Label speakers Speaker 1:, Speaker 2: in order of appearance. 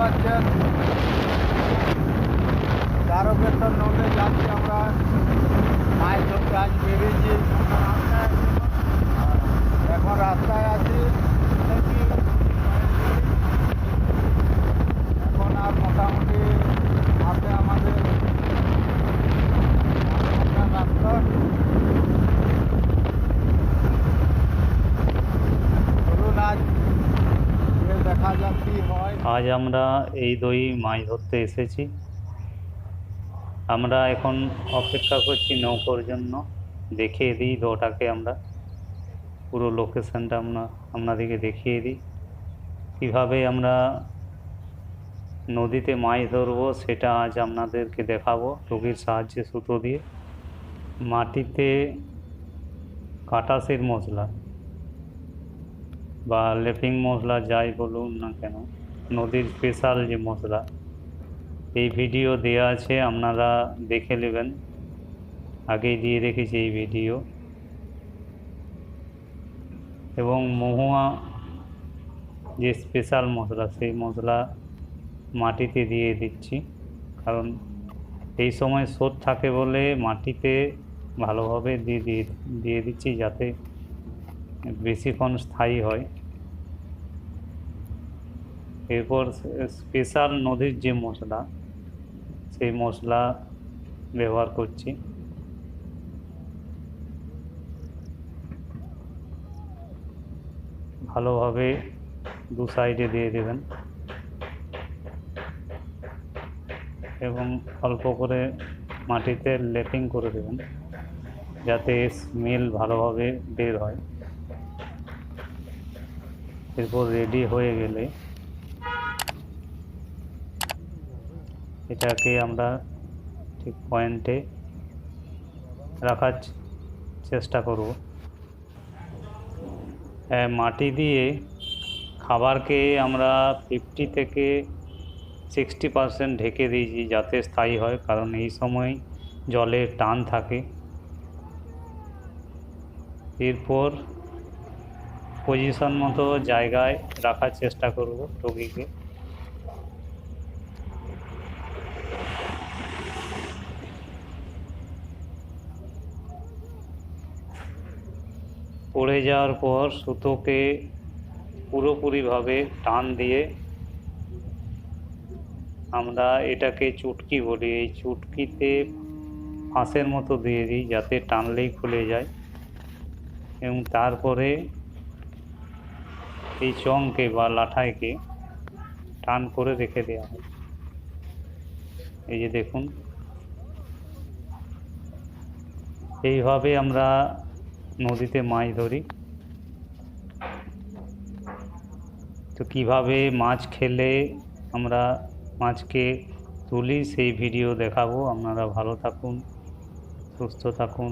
Speaker 1: পাচ্ছেন। দ্বারকেশ্বর নদে যাচ্ছি আমরা। মাছ ধরতে আজ বেরিয়েছি আজ
Speaker 2: আমরা এই দই মাছ ধরতে এসেছি। আমরা এখন অপেক্ষা করছি নৌকোর জন্য। দেখিয়ে দিই দোটাকে আমরা। পুরো লোকেশনটা আমরা, আপনাদেরকে দেখিয়ে দিই। কীভাবে আমরা নদীতে মাছ ধরবো সেটা আজ আপনাদেরকে দেখাবো। টুকির সাহায্যে সুতো দিয়ে। মাটিতে কাটাসের মশলা। বা লেপিং মশলা যাই বলুন না কেন, নদীর স্পেশাল যে মশলা, এই ভিডিও দেওয়া আছে, আপনারা দেখে নেবেন। আগেই দিয়ে রেখেছি এই ভিডিও এবং মহুয়া যে স্পেশাল মশলা, সেই মশলা মাটিতে দিয়ে দিচ্ছি। কারণ এই সময় স্রোত থাকে বলে মাটিতে ভালোভাবে দিয়ে দিয়ে দিয়ে দিচ্ছি যাতে বেশিক্ষণ স্থায়ী হয়। এরপর স্পেশাল নদীর যে মশলা, সেই মশলা ব্যবহার করছি। ভালোভাবে দু সাইডে দিয়ে দেবেন। এবং অল্প করে মাটিতে লেপিং করে দেবেন, যাতে স্মেল ভালোভাবে বের হয়। এরপর রেডি হয়ে গেলে এটাকে আমরা ঠিক পয়েন্টে রাখার চেষ্টা করব। মাটি দিয়ে খাবারকে আমরা ফিফটি থেকে সিক্সটি পারসেন্ট ঢেকে দিয়েছি যাতে স্থায়ী হয়, কারণ এই সময় জলের টান থাকে। এরপর পজিশন মতো জায়গায় রাখার চেষ্টা করব রোগীকে। পড়ে যাওয়ার পর সুতোকে পুরোপুরিভাবে টান দিয়ে আমরা এটাকে চুটকি বলি। এই চুটকিতে ফাঁসের মতো দিয়ে দিই যাতে টানলেই খুলে যায়। এবং তারপরে এই চংকে বা লাঠাইকে টান করে রেখে দেওয়া হয়। এই যে দেখুন। এইভাবে আমরা নদীতে মাছ ধরি। তো কীভাবে মাছ খেলে আমরা মাছকে তুলি, সেই ভিডিও দেখাবো। আপনারা ভালো থাকুন, সুস্থ থাকুন।